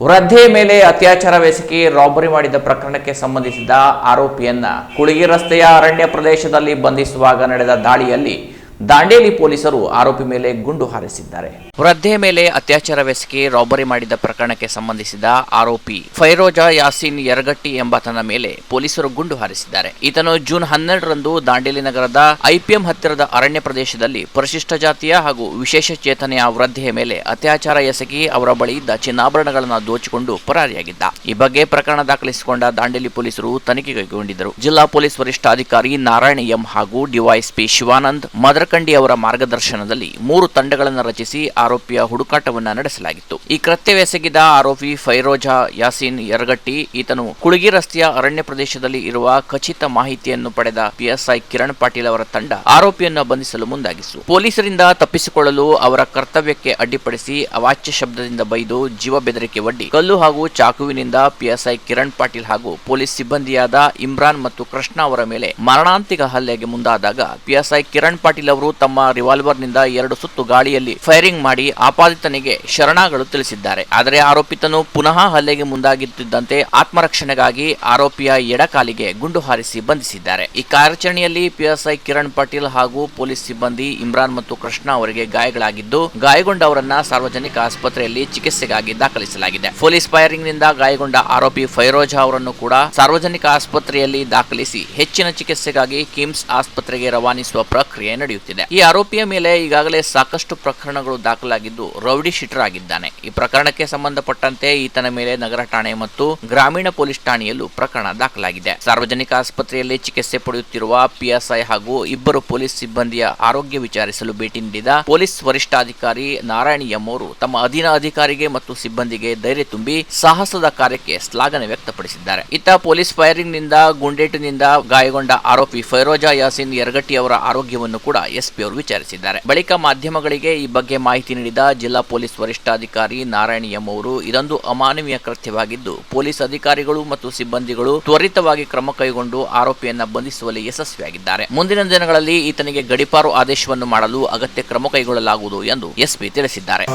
ವೃದ್ಧೆ ಮೇಲೆ ಅತ್ಯಾಚಾರವೆಸಗಿ ರಾಬರಿ ಮಾಡಿದ ಪ್ರಕರಣಕ್ಕೆ ಸಂಬಂಧಿಸಿದ ಆರೋಪಿಯನ್ನ ಕುಳಗಿ ರಸ್ತೆಯ ಅರಣ್ಯ ಪ್ರದೇಶದಲ್ಲಿ ಬಂಧಿಸುವಾಗ ನಡೆದ ದಾಳಿಯಲ್ಲಿ ದಾಂಡೇಲಿ ಪೊಲೀಸರು ಆರೋಪಿ ಮೇಲೆ ಗುಂಡು ಹಾರಿಸಿದ್ದಾರೆ. ವೃದ್ಧೆ ಮೇಲೆ ಅತ್ಯಾಚಾರವೆಸಗಿ ರಾಬರಿ ಮಾಡಿದ ಪ್ರಕರಣಕ್ಕೆ ಸಂಬಂಧಿಸಿದ ಆರೋಪಿ ಫೈರೋಜಾ ಯಾಸೀನ್ ಯರಗಟ್ಟಿ ಎಂಬಾತನ ಮೇಲೆ ಪೊಲೀಸರು ಗುಂಡು ಹಾರಿಸಿದ್ದಾರೆ. ಈತನು ಜೂನ್ ಹನ್ನೆರಡರಂದು ದಾಂಡೇಲಿ ನಗರದ ಐಪಿಎಂ ಹತ್ತಿರದ ಅರಣ್ಯ ಪ್ರದೇಶದಲ್ಲಿ ಪರಿಶಿಷ್ಟ ಜಾತಿಯ ಹಾಗೂ ವಿಶೇಷ ಚೇತನೆಯ ವೃದ್ಧೆಯ ಮೇಲೆ ಅತ್ಯಾಚಾರ ಎಸಗಿ ಅವರ ಬಳಿ ಇದ್ದ ಚಿನ್ನಾಭರಣಗಳನ್ನು ದೋಚಿಕೊಂಡು ಪರಾರಿಯಾಗಿದ್ದ. ಈ ಬಗ್ಗೆ ಪ್ರಕರಣ ದಾಖಲಿಸಿಕೊಂಡ ದಾಂಡೇಲಿ ಪೊಲೀಸರು ತನಿಖೆ ಕೈಗೊಂಡಿದ್ದರು. ಜಿಲ್ಲಾ ಪೊಲೀಸ್ ವರಿಷ್ಠಾಧಿಕಾರಿ ನಾರಾಯಣ ಎಂ ಹಾಗೂ ಡಿವೈಎಸ್ಪಿ ಶಿವಾನಂದ್ ಮದರಕಂಡಿ ಅವರ ಮಾರ್ಗದರ್ಶನದಲ್ಲಿ ಮೂರು ತಂಡಗಳನ್ನು ರಚಿಸಿ ಆರೋಪಿಯ ಹುಡುಕಾಟವನ್ನು ನಡೆಸಲಾಗಿತ್ತು. ಈ ಕೃತ್ಯವೆಸಗಿದ ಆರೋಪಿ ಫೈರೋಜಾ ಯಾಸೀನ್ ಯರಗಟ್ಟಿ, ಈತನು ಕುಳಗಿ ರಸ್ತೆಯ ಅರಣ್ಯ ಪ್ರದೇಶದಲ್ಲಿ ಇರುವ ಖಚಿತ ಮಾಹಿತಿಯನ್ನು ಪಡೆದ ಪಿಎಸ್ಐ ಕಿರಣ್ ಪಾಟೀಲ್ ಅವರ ತಂಡ ಆರೋಪಿಯನ್ನು ಬಂಧಿಸಲು ಮುಂದಾಗಿತ್ತು. ಪೊಲೀಸರಿಂದ ತಪ್ಪಿಸಿಕೊಳ್ಳಲು ಅವರ ಕರ್ತವ್ಯಕ್ಕೆ ಅಡ್ಡಿಪಡಿಸಿ ಅವಾಚ್ಯ ಶಬ್ದದಿಂದ ಬೈದು ಜೀವ ಬೆದರಿಕೆ ಒಡ್ಡಿ, ಕಲ್ಲು ಹಾಗೂ ಚಾಕುವಿನಿಂದ ಪಿಎಸ್ಐ ಕಿರಣ್ ಪಾಟೀಲ್ ಹಾಗೂ ಪೊಲೀಸ್ ಸಿಬ್ಬಂದಿಯಾದ ಇಮ್ರಾನ್ ಮತ್ತು ಕೃಷ್ಣ ಅವರ ಮೇಲೆ ಮರಣಾಂತಿಕ ಹಲ್ಲೆಗೆ ಮುಂದಾದಾಗ ಪಿಎಸ್ಐ ಕಿರಣ್ ಪಾಟೀಲ್ ಅವರು ತಮ್ಮ ರಿವಾಲ್ವರ್ನಿಂದ ಎರಡು ಸುತ್ತು ಗಾಳಿಯಲ್ಲಿ ಫೈರಿಂಗ್ ಮಾಡಿ ಆಪಾದಿತನಿಗೆ ಶರಣಾಗಳು ತಿಳಿಸಿದ್ದಾರೆ. ಆದರೆ ಆರೋಪಿತನು ಪುನಃ ಹಲ್ಲೆಗೆ ಮುಂದಾಗುತ್ತಿದ್ದಂತೆ ಆತ್ಮರಕ್ಷಣೆಗಾಗಿ ಆರೋಪಿಯ ಎಡಕಾಲಿಗೆ ಗುಂಡು ಹಾರಿಸಿ ಬಂಧಿಸಿದ್ದಾರೆ. ಈ ಕಾರ್ಯಾಚರಣೆಯಲ್ಲಿ ಪಿಎಸ್ಐ ಕಿರಣ್ ಪಾಟೀಲ್ ಹಾಗೂ ಪೊಲೀಸ್ ಸಿಬ್ಬಂದಿ ಇಮ್ರಾನ್ ಮತ್ತು ಕೃಷ್ಣ ಅವರಿಗೆ ಗಾಯಗಳಾಗಿದ್ದು, ಗಾಯಗೊಂಡವರನ್ನ ಸಾರ್ವಜನಿಕ ಆಸ್ಪತ್ರೆಯಲ್ಲಿ ಚಿಕಿತ್ಸೆಗಾಗಿ ದಾಖಲಿಸಲಾಗಿದೆ. ಪೊಲೀಸ್ ಫೈರಿಂಗ್ನಿಂದ ಗಾಯಗೊಂಡ ಆರೋಪಿ ಫೈರೋಜಾ ಅವರನ್ನು ಕೂಡ ಸಾರ್ವಜನಿಕ ಆಸ್ಪತ್ರೆಯಲ್ಲಿ ದಾಖಲಿಸಿ ಹೆಚ್ಚಿನ ಚಿಕಿತ್ಸೆಗಾಗಿ ಕಿಮ್ಸ್ ಆಸ್ಪತ್ರೆಗೆ ರವಾನಿಸುವ ಪ್ರಕ್ರಿಯೆ ನಡೆಯುತ್ತಿದೆ. ಈ ಆರೋಪಿಯ ಮೇಲೆ ಈಗಾಗಲೇ ಸಾಕಷ್ಟು ಪ್ರಕರಣಗಳು ದಾಖಲಾಗಿದ್ದು ರೌಡಿ ಶೀಟರ್ ಆಗಿದ್ದಾನೆ. ಈ ಪ್ರಕರಣಕ್ಕೆ ಸಂಬಂಧಪಟ್ಟಂತೆ ಈತನ ಮೇಲೆ ನಗರ ಠಾಣೆ ಮತ್ತು ಗ್ರಾಮೀಣ ಪೊಲೀಸ್ ಠಾಣೆಯಲ್ಲೂ ಪ್ರಕರಣ ದಾಖಲಾಗಿದೆ. ಸಾರ್ವಜನಿಕ ಆಸ್ಪತ್ರೆಯಲ್ಲಿ ಚಿಕಿತ್ಸೆ ಪಡೆಯುತ್ತಿರುವ ಪಿಎಸ್ಐ ಹಾಗೂ ಇಬ್ಬರು ಪೊಲೀಸ್ ಸಿಬ್ಬಂದಿಯ ಆರೋಗ್ಯ ವಿಚಾರಿಸಲು ಭೇಟಿ ನೀಡಿದ ಪೊಲೀಸ್ ವರಿಷ್ಠಾಧಿಕಾರಿ ನಾರಾಯಣ ಎಂ ತಮ್ಮ ಅಧೀನ ಅಧಿಕಾರಿಗೆ ಮತ್ತು ಸಿಬ್ಬಂದಿಗೆ ಧೈರ್ಯ ತುಂಬಿ ಸಾಹಸದ ಕಾರ್ಯಕ್ಕೆ ಶ್ಲಾಘನೆ ವ್ಯಕ್ತಪಡಿಸಿದ್ದಾರೆ. ಇತ್ತ ಪೊಲೀಸ್ ಫೈರಿಂಗ್ನಿಂದ ಗುಂಡೇಟಿನಿಂದ ಗಾಯಗೊಂಡ ಆರೋಪಿ ಫೈರೋಜಾ ಯಾಸಿನ್ ಯರಗಟ್ಟಿ ಅವರ ಆರೋಗ್ಯವನ್ನು ಕೂಡ ಎಸ್ಪಿ ಅವರು ವಿಚಾರಿಸಿದ್ದಾರೆ. ಬಳಿಕ ಮಾಧ್ಯಮಗಳಿಗೆ ಈ ಬಗ್ಗೆ ಮಾಹಿತಿ ನೀಡಿದ ಜಿಲ್ಲಾ ಪೊಲೀಸ್ ವರಿಷ್ಠಾಧಿಕಾರಿ ನಾರಾಯಣ ಎಂ ಅವರು, ಇದೊಂದು ಅಮಾನವೀಯ ಕೃತ್ಯವಾಗಿದ್ದು, ಪೊಲೀಸ್ ಅಧಿಕಾರಿಗಳು ಮತ್ತು ಸಿಬ್ಬಂದಿಗಳು ತ್ವರಿತವಾಗಿ ಕ್ರಮ ಕೈಗೊಂಡು ಆರೋಪಿಯನ್ನ ಬಂಧಿಸುವಲ್ಲಿ ಯಶಸ್ವಿಯಾಗಿದ್ದಾರೆ. ಮುಂದಿನ ದಿನಗಳಲ್ಲಿ ಈತನಿಗೆ ಗಡಿಪಾರು ಆದೇಶವನ್ನು ಮಾಡಲು ಅಗತ್ಯ ಕ್ರಮ ಕೈಗೊಳ್ಳಲಾಗುವುದು ಎಂದು ಎಸ್ಪಿ ತಿಳಿಸಿದ್ದಾರೆ.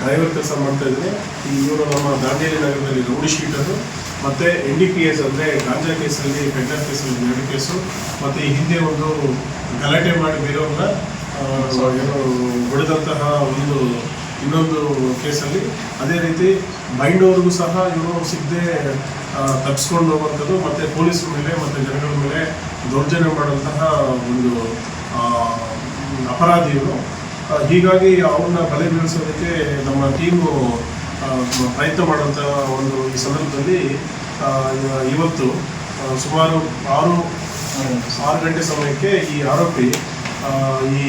ಡ್ರೈವರ್ ಕೆಲಸ ಮಾಡ್ತಾ ಇದ್ದೀನಿ ಈ ಇವನು ನಮ್ಮ ದಾಂಡೇಲಿ ನಗರದಲ್ಲಿ ರೌಡಿ ಶೀಟರು ಮತ್ತೆ ಎನ್ ಡಿ ಪಿ ಎಸ್ ಅಂದರೆ ಗಾಂಜಾ ಕೇಸಲ್ಲಿ ಪೆಂಡರ್ ಕೇಸಲ್ಲಿ ಎರಡು ಕೇಸು. ಮತ್ತು ಈ ಹಿಂದೆ ಒಂದು ಗಲಾಟೆ ಮಾಡಿ ಬೇರೆಯವ್ರನ್ನ ಹೊಡೆದಂತಹ ಒಂದು ಇನ್ನೊಂದು ಕೇಸಲ್ಲಿ ಅದೇ ರೀತಿ ಮೈಂಡವ್ರಿಗೂ ಸಹ ಇವರು ಸಿಗದೆ ತಪ್ಪಿಸ್ಕೊಂಡು ಹೋಗುವಂಥದ್ದು. ಮತ್ತು ಪೊಲೀಸ್ ಮೇಲೆ ಮತ್ತು ಜನಗಳ ಮೇಲೆ ದೌರ್ಜನ್ಯ ಮಾಡುವಂತಹ ಒಂದು ಆ, ಅಪರಾಧಿ ಇವನು ಆ, ಹೀಗಾಗಿ ಅವನ್ನ ಬಲೆ ಬೀಳಿಸೋದಕ್ಕೆ ನಮ್ಮ ಟೀಮು ಪ್ರಯತ್ನ ಮಾಡುವಂಥ ಒಂದು ಈ ಸಂದರ್ಭದಲ್ಲಿ ಇವತ್ತು ಸುಮಾರು ಆರು ಆರು ಗಂಟೆ ಸಮಯಕ್ಕೆ ಈ ಆರೋಪಿ ಈ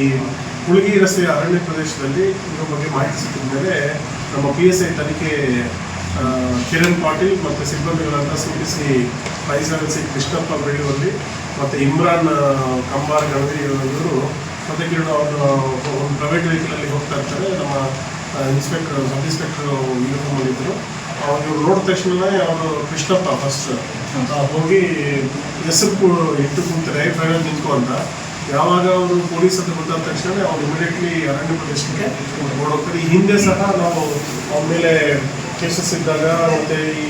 ಹುಳುಗಿ ರಸ್ತೆಯ ಅರಣ್ಯ ಪ್ರದೇಶದಲ್ಲಿ ಇದರ ಬಗ್ಗೆ ಮಾಹಿತಿ ಸಿಕ್ಕಿದ ಮೇಲೆ ನಮ್ಮ ಪಿ ಎಸ್ ಐ ತನಿಖೆ ಕಿರಣ್ ಪಾಟೀಲ್ ಮತ್ತು ಸಿಬ್ಬಂದಿಗಳನ್ನು ಸೂಚಿಸಿ ಸೆವೆನ್ ಸಿ ಕೃಷ್ಣಪ್ಪ ಬೆಳೆಯುವಲ್ಲಿ ಮತ್ತು ಇಮ್ರಾನ್ ಕಂಬಾರ್ ಗಣವಿ ಇವರು ಮತ್ತು ಅವರು ಒಂದು ಪ್ರೈವೇಟ್ ವೆಹಿಕಲಲ್ಲಿ ಹೋಗ್ತಾ ಇರ್ತಾರೆ. ನಮ್ಮ ಇನ್ಸ್ಪೆಕ್ಟರ್ ಸಬ್ ಇನ್ಸ್ಪೆಕ್ಟರ್ ಯೂನಿಫಾರ್ಮ್ ಇದ್ದರು ಇವ್ರು ನೋಡಿದ ತಕ್ಷಣವೇ ಅವರು ಕೃಷ್ಣಪ್ಪ ಫಸ್ಟ್ ಹೋಗಿ ಹೆಸರು ಇಟ್ಟು ಕೂತಾರೆ, ಫೈನಲ್ ನಿಂತ್ಕೊ ಅಂತ. ಯಾವಾಗ ಅವರು ಪೊಲೀಸ್ ಅಂತ ಗೊತ್ತಾದ ತಕ್ಷಣ ಅವ್ರು ಇಮಿಡಿಯೇಟ್ಲಿ ಅರಣ್ಯ ಪ್ರದೇಶಕ್ಕೆ ಓಡೋಗ್ತಾರೆ. ಈ ಹಿಂದೆ ಸಹ ನಾವು ಅವ್ರ ಮೇಲೆ ಕೇಸಸ್ ಇದ್ದಾಗ ಮತ್ತೆ ಈ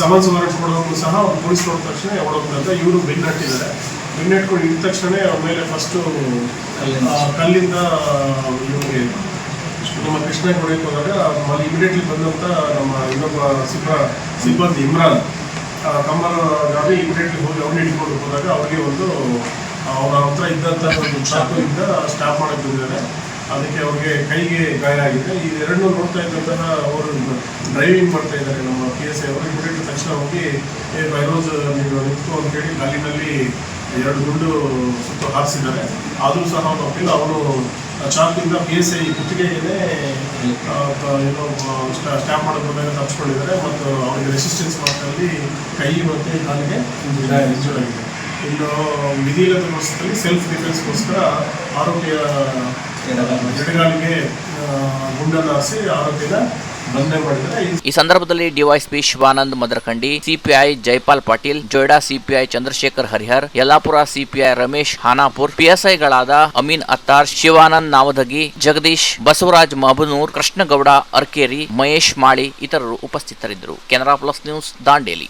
ಸಮನ್ಸ್ ವಾರೆಂಟ್ ಕೊಡೋಕ್ಕೂ ಸಹ ಅವ್ರು ಪೊಲೀಸ್ ನೋಡಿದ ತಕ್ಷಣ ಓಡೋಗ್ತಾರೆ ಇವರು ಬೆನ್ನು ಹಟ್ಟಿದ್ದಾರೆ ಬೆನ್ನು ಹಟ್ಕೊಂಡು ಇದ್ದ ತಕ್ಷಣ ಅವ್ರ ಮೇಲೆ ಫಸ್ಟು ಕಲ್ಲಿಂದ ಇವ್ರಿಗೆ ನಮ್ಮ ಕೃಷ್ಣ ಹೊಡೆಯಕ್ಕೆ ಹೋದಾಗ ಅಲ್ಲಿ ಇಮಿಡಿಯೇಟ್ಲಿ ಬಂದಂಥ ನಮ್ಮ ಇನ್ನೊಬ್ಬ ಸಿಬ್ಬ ಸಿಬ್ಬಂದಿ ಇಮ್ರಾನ್ ಕಮಲ್ ಗಾಡಿ ಇಮಿಡಿಯೇಟ್ಲಿ ಹೋಗಿ ಅವ್ರನ್ನ ಹಿಡ್ಕೊಂಡು ಹೋದಾಗ ಅವ್ರಿಗೆ ಒಂದು ಅವರ ಹತ್ರ ಇದ್ದಂಥ ಒಂದು ಚಾಕುವಿಂದ ಸ್ಟಾಪ್ ಮಾಡಕ್ಕೆ ಬಂದಿದ್ದಾರೆ. ಅದಕ್ಕೆ ಅವ್ರಿಗೆ ಕೈಗೆ ಗಾಯ ಆಗಿದೆ. ಈ ಎರಡನ್ನೂ ನೋಡ್ತಾ ಇದ್ದಂತಹ ಅವರು ಡ್ರೈವಿಂಗ್ ಮಾಡ್ತಾ ಇದ್ದಾರೆ. ನಮ್ಮ ಪಿ ಎಸ್ ಐ ಅವರು ಇಮಿಡಿಯೇಟ್ ತಕ್ಷಣ ಹೋಗಿ ಏ ಬೈರೋಜ್ ನೀವು ನಿಂತು ಅಂತ ಹೇಳಿ ಕಾಲಿನಲ್ಲಿ ಎರಡು ಗುಂಡು ಸುತ್ತ ಹಾರಿಸಿದ್ದಾರೆ. ಆದರೂ ಸಹ ನಾವು ಒಪ್ಪಿಲ್ಲ. ಅವರು ಚಾಕಿಂದ ಪಿ ಎಸ್ ಐ ಕುತ್ತಿಗೆಗೆ ಏನೋ ಸ್ಟ್ಯಾಪ್ ಮಾಡೋದು ಮೇಲೆ ತಪ್ಪಿಸ್ಕೊಂಡಿದ್ದಾರೆ ಮತ್ತು ಅವರಿಗೆ ರೆಸಿಸ್ಟೆನ್ಸ್ ಮಾರ್ಕಲ್ಲಿ ಕೈ ಮತ್ತು ಕಾಲಿಗೆ ಇಂಜೂರ್ ಆಗಿದೆ. ಇನ್ನು ವಿಧಿಯಿಲ್ಲದ ವರ್ಷದಲ್ಲಿ ಸೆಲ್ಫ್ ಡಿಫೆನ್ಸ್ಗೋಸ್ಕರ ಆರೋಗ್ಯ ಎಡಗಾಲಿಗೆ ಗುಂಡನ್ನು ಹಾರಿಸಿ ಆರೋಗ್ಯದ ಈ ಸಂದರ್ಭದಲ್ಲಿ DySP Shivanand Madarakandi, CPI Jaipal Patil, Joida CPI Chandrashekhar Harihar, Yellapura CPI Ramesh Hanapur, ಪಿಎಸ್ಐಗಳಾದ Amin Attar, Shivanand Navadagi, Jagadish Basavaraj Mahabanur Krishnagowda Arkeri, Mahesh Mali ಇತರರು ಉಪಸ್ಥಿತರಿದ್ದರು. Canara plus news Dandeli.